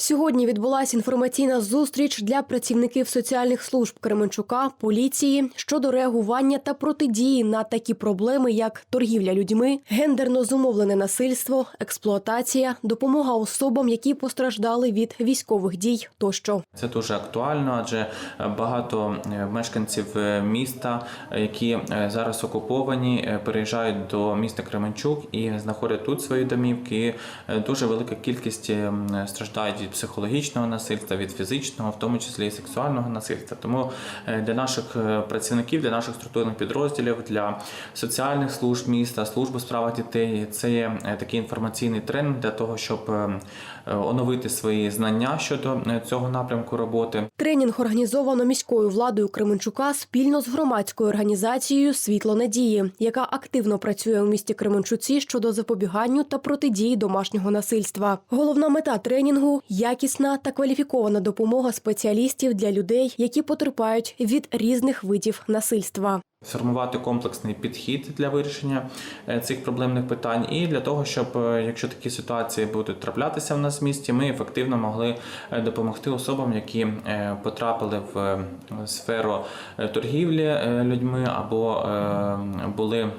Сьогодні відбулася інформаційна зустріч для працівників соціальних служб Кременчука, поліції щодо реагування та протидії на такі проблеми, як торгівля людьми, гендерно зумовлене насильство, експлуатація, допомога особам, які постраждали від військових дій тощо. Це дуже актуально, адже багато е, мешканців е, міста, е, які зараз окуповані, переїжджають до міста Кременчук і знаходять тут свої домівки. Дуже велика кількість е, страждають від психологічного насильства, від фізичного, в тому числі і сексуального насильства. Тому е, для наших е, працівників, для наших структурних підрозділів, для соціальних служб міста, служби у справах дітей це є е, такий інформаційний тренінг для того, щоб е, е, оновити свої знання щодо цього напрямку роботи. Тренінг організовано міською владою Кременчука спільно з громадською організацією Світло надії, яка активно працює у місті Кременчуці щодо запобіганню та протидії домашнього насильства. Головна мета тренінгу якісна та кваліфікована допомога спеціалістів для людей, які потерпають від різних видів насильства. Сформувати комплексний підхід для вирішення е, цих проблемних питань, і для того, щоб е, якщо такі ситуації будуть траплятися в нас в місті, ми ефективно могли е, допомогти особам, які потрапили в сферу торгівлі людьми або були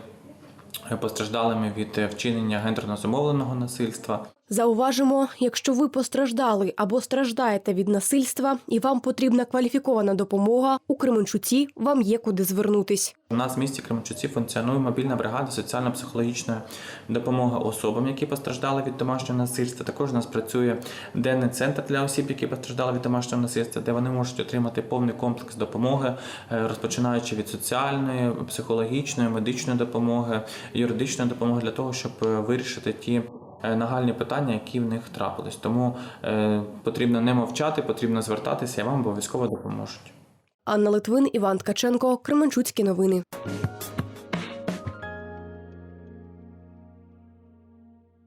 постраждалими від е, вчинення гендерно зумовленого насильства. Зауважимо, якщо ви постраждали або страждаєте від насильства і вам потрібна кваліфікована допомога, у Кременчуці вам є куди звернутись. У нас в місті Кременчуці функціонує мобільна бригада соціально-психологічної допомоги особам, які постраждали від домашнього насильства. Також у нас працює денний центр для осіб, які постраждали від домашнього насильства, де вони можуть отримати повний комплекс допомоги, е, розпочинаючи від соціальної, психологічної, медичної допомоги, юридичної допомоги для того, щоб е, вирішити ті. е, Нагальні питання, які в них трапились, тому потрібно не мовчати, потрібно звертатися, і вам обов'язково допоможуть. Анна Литвин, Іван Ткаченко, Кременчуцькі новини.